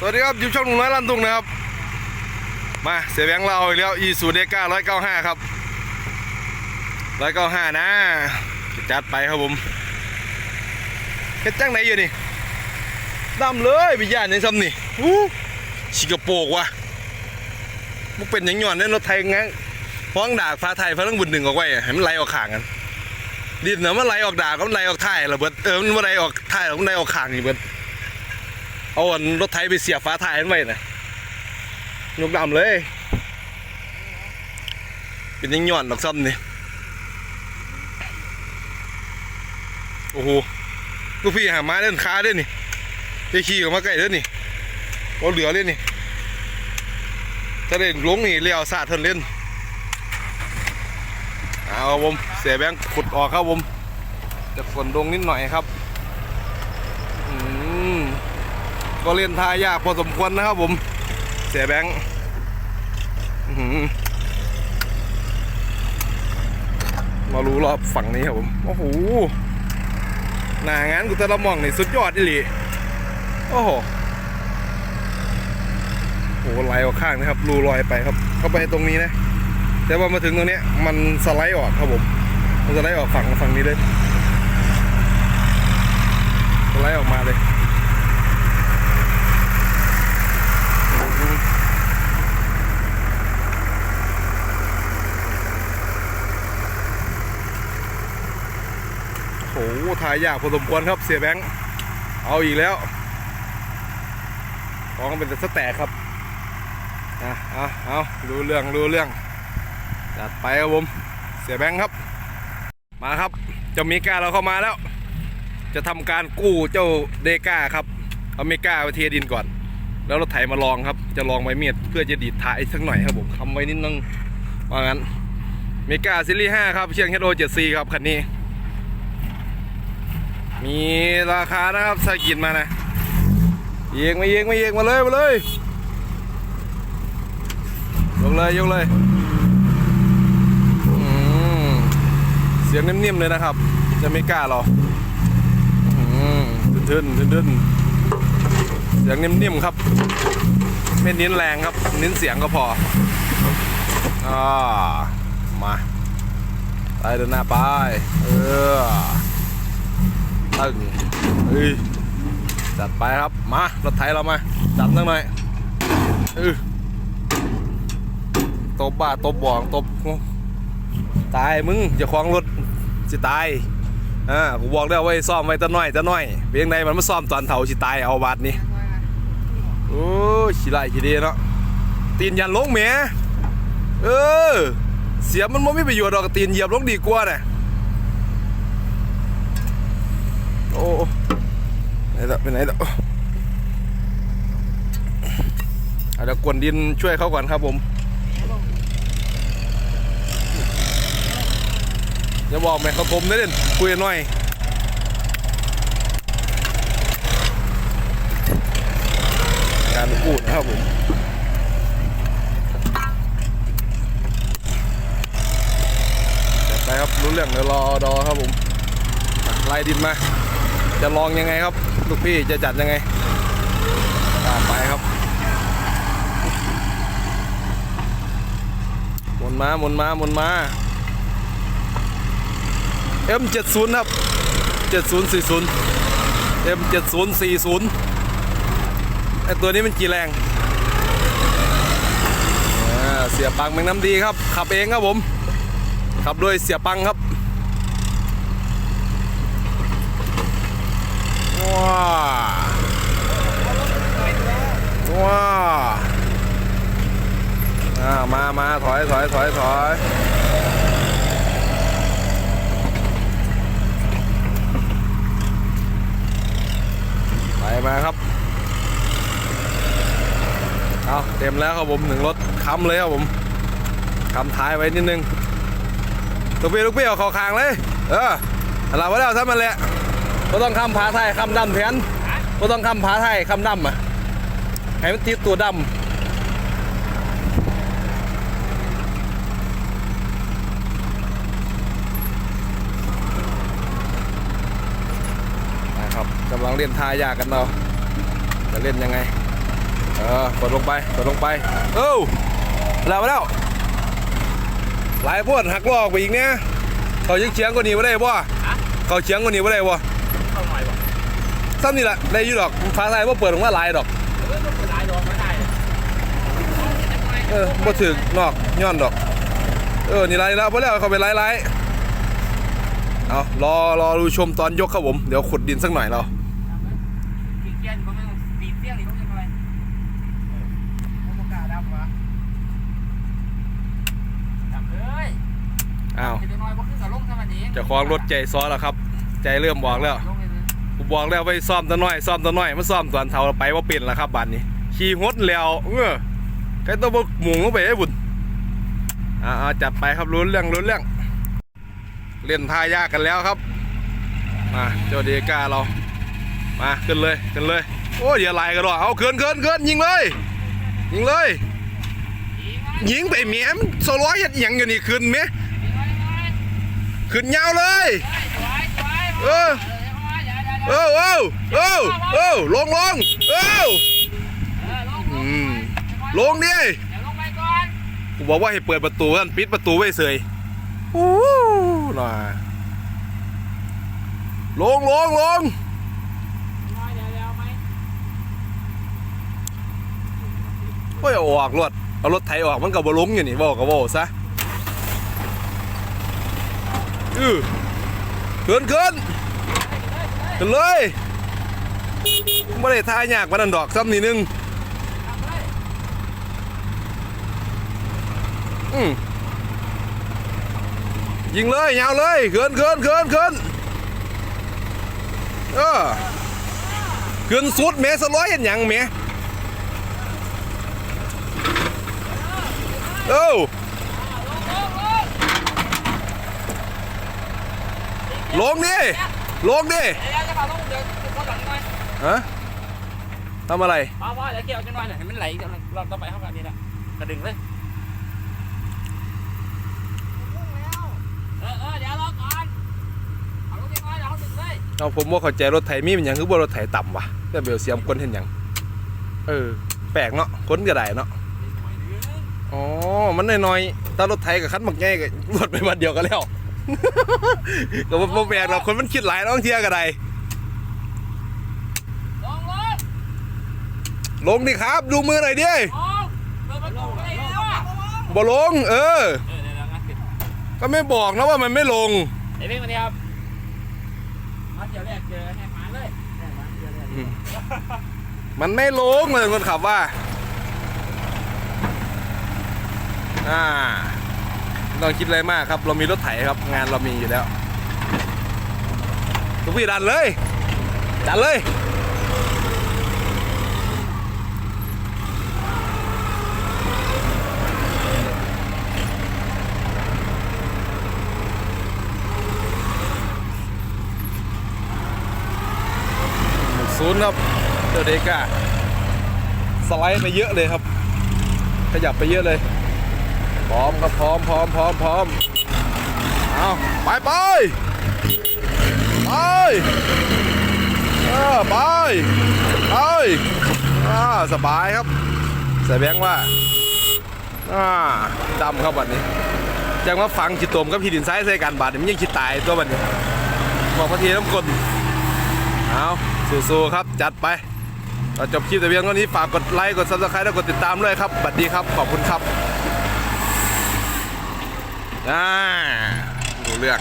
สวัสดีครับอยู่ช่องหนุ่มน้อยลันตุงนะครับ มาเสียแบงค์เราอาอีกแล้วอีสูเดก้าร้อยเก้าห้าครับร้อยเก้าห้านะจัดไปครับผมเฮ็ดจังไหนอยู่นี่ดำเลยวิญญาณยังซ้ำนี่อู้ชิกระโปกว่ะมันเป็นหยังหย่อนเนี่ยรถไทยงั้นฟ้องด่าฟ้าไทยฟ้าต้องบุญหนึ่งออกไว้อะให้มันไหลออกขางกันดินเนาะมันไหลออกด่าก็มันไหลออกท้ายระเบิดเออมันไหลออกท้ายหรอมันไหลออกขางนี่เบิด เอาอันรถไถไปเสียบฟ้าท้ายมันไว้นะยกดำเลย เป็นยังหย่อนดอกซ้ำนี่โอ้โหลูกพี่หาม้เล่นค้าด้วยนี่จะขี่กับมาใกล้ด้วยนี่เอาเหลือเลยนี่ถ้าเล่นลงนี่เลี้ยวสาดเทินเล่นเอาครับผมเสียแบงขุดออกครับผมจะฝนลงนิดหน่อยครับอืม ก็เล่นทายากพอสมควรนะครับผม เสียแบงค์มารู้รอบฝั่งนี้ครับผม โอ้โห หนางานกูแต่ละมองนี่สุดยอดอีหลีโอ้โหโอ้โหไหลออกข้างนะครับ รูลอยไปครับ เข้าไปตรงนี้นะ แต่ว่ามาถึงตรงนี้มันสไลด์ออกครับผม มันสไลด์ออกฝั่งฝั่งนี้เลยสไลด์ออกมาเลย โอ้โห ถ่ายยากพอสมควรครับเสียแบงค์เอาอีกแล้วของเป็นแต่สแตกครับอะเอาเอาดูเรื่องดูเรื่องจัดไปครับผมเสียแบงค์ครับ มาครับจ้าเมกาเราเข้ามาแล้ว จะทำการกู้เจ้าเดก้าครับเอาเมกาไปเทดินก่อน แล้วรถไถมาลองครับ จะลองไม้เมียดเพื่อจะดีดถ่ายสักหน่อยครับผมทำไว้นิดนึงว่างั้นเมก้าซีรีส์5ครับเชียงเฮดโอ7 c ครับคันนี้ มีราคานะครับสกินมานะเยียงมาเยียงมาเยียงมาเลยมาเลยยกเลยยกเลยเสียงนิ่มๆเลยนะครับ จะไม่กล้าหรอทึนๆทึนๆเสียงนิ่มๆครับ ไม่เน้นแรงครับ เน้นเสียงก็พออ่ามาไปเดินหน้าไป เออ ตึงเฮ้ยจัดไปครับ มารถไถเรามาจัดตั้งหน่อยเออตบบ้าตบบ่องตบตายมึงอย่าคล้องรถสิตายอ่ากูบอกแล้วไว้ซ่อมไว้แตะน้อยแตะน้อยเพียงใดมันมาซ่อมตอนเถาสิตายเอาบาดนี้โอ้ยขี้ไรขี้ดีเนาะตีนยันลงเมียเออเสียมันไม่มีประโยชน์หรอกตีนเหยียบลงดีกว่าน่ะ โอ้ ไหนละไปไหนละอาจจะกวนดินช่วยเขาก่อนครับผมอย่าบอกแม่เขาผมได้เด่นคุยหน่อยการพูดนะครับผมจัดไปครับรู้เรื่องเดี๋ยวรอดอครับผมไล่ดินมา จะลองยังไงครับ ลูกพี่จะจัดยังไงตามไปครับหมุนมาหมุนมาหมุนมา M70 ครับ 7040 M7040 ไอตัวนี้มันกี่แรงเสียปังแมงน้ำดีครับ ขับเองครับผม ขับด้วยเสียปังครับ ว้าว้าอ่ามามาถอยถอยถอยถอยไปมาครับเอาเต็มแล้วครับผมหนึ่งรถค้ำเลยครับผมค้ำท้ายไว้นิดนึงลูกพี่ลูกพี่เอาเข่าคางเลย เออเราไว้แล้วท่านมันแหละ ก็ต้องคำผาไทยคำดำแทนก็ต้องคำผาไทยคำดำอะให้มันติดตัวดำนะครับกำลังเล่นทายากกันเราจะเล่นยังไง เออกดลงไปกดลงไป เอ้าแล้วมาแล้ว หลายพวดหักลอกไปอีกเนี่ยเขายิงเฉียงกว่านี้ไม่ได้บ่เขาเฉียงกว่านี้ไม่ได้บ่ เข้าหน่อยบ่ซ้ำนี่แหละได้อยู่ดอกฟ้าใสว่าเปิดออกมาหลายดอกเออต้องเป็นลายดอกไม่ได้เออบ่ถึกนอกย้อนดอก เออนี่ไรแล้วพอแล้วเขาไปไล่ไล่เอารอรอดูชมตอนยกครับผม เดี๋ยวขุดดินสักหน่อยเรากินเกี้ยนก็ไม่ต้องตีเตี้ยงนี่ต้องยังไงเออโอกาสดำวะดำเลยอ้าวจะน้อยบ่ขึ้นกับลงเท่านี้เจะคล้าของรถใจซ้อแล้วครับ ใจเริ่มบอกแล้วลงเลยกูบอกแล้วไปซ่อมตัวน้อยซ่อมตัวน้อยมาซ่อมตอนเท่าไปว่าเป็นแล้วครับบัดนี้ ขี่หดแล้วเออใครต้องบกหมุงลงไปให้บุญอ่าจัดไปครับรู้เรื่องรู้เรื่อง เล่นท่ายากกันแล้วครับ มาเจ้าเดกาเรา มาขึ้นเลยขึ้นเลย โอ้ยอย่าไล่กันหรอกเอาเกินเกินเกินยิงเลย ยิงเลยยิงไปเมียมโซร้อยเฮ็ดยังอยู่นี่ขึ้นไหมขึ้นยาวเลย เออเออเออเออเออลงลงเออลงดิเดี๋ยวลงไปก่อนกูบอกว่าให้เปิดประตูกันปิดประตูไว้เสยโอ้น่าลงลงลงเดี๋ยวเดี๋ยวไหมโอ้ยออกรถเอารถไถออกมันก็บ่ลงอยู่นี่บอกก็บอกซะอือ ขึ้นขึ้นขึ้นเลยไม่ได้ทายากมันนั่นดอกซ้ำนี่นึงยิงเลยยาวเลยเกินเกินเกินเกินเออเกินสุดเมสร้อยเห็นยังเมเอ้ ลงดิ ลงดิเดี๋ยวจะพาลงเดี๋ยวจะพาหลังหน่อยฮะทำอะไรป้าว่าเดี๋ยวเกี่ยวจะหน่อยหน่อยให้มันไหลเราต้องไปเข้ากันนี่นะกระดึงเลยเออเออเดี๋ยวรอก่อนเอาลงยังไงเดี๋ยวเขาดึงเลยเอาผมว่าเข้าใจรถไถมีเป็นหยังคือบ่รถไถต่ำวะแต่เบลเสียมคนเห็นหยังเออ แปลกเนาะคนก็ได้เนาะอ๋อมันน้อยๆถ้ารถไถกับคันบักใหญ่ก็รถไปวันเดียวกันแล้ว ก็บ่บ่แปลกหรอกคนมันคิดหลายน้องเที่ยก็ได้ลงลงลงดิครับดูมือหน่อยดิลงเปิดประตูไปแล้วอะบ่ลง เออ เออเดี๋ยวเดี๋ยวงั้นปิดก็ไม่บอกนะว่ามันไม่ลง ไอ้เพ่งมาดีครับมาเดี๋ยวแรกเจอแหกหมาเลยแหกหมาเดี๋ยวแรกอืมมันไม่ลงเลยคนขับว่า อ่า ต้องคิดอะไรมากครับ เรามีรถไถครับ งานเรามีอยู่แล้วทุกพี่ดันเลยดันเลยศูนย์ครับเดเดก้าสไลด์ไปเยอะเลยครับ ขยับไปเยอะเลย พร้อมครับพร้อมพร้อมพร้อมพร้อมเอาไปไปไปเออไปไปอ่าสบายครับใส่แบงค์ว่าอ่าดำครับวันนี้จังว่าฟังจิตตมกับพี่ดินซ้ายใส่กันบาดนี่มันยังคิดตายตัวมันนี้บอกพระทีน้ำกลเอาสู้ๆครับจัดไปเราจบคลิปแต่เพียงเท่านี้ฝากกดไลค์กดซับสไครต์และกดติดตามด้วยครับบัดดีครับขอบคุณครับ อ่าดูเรื่อง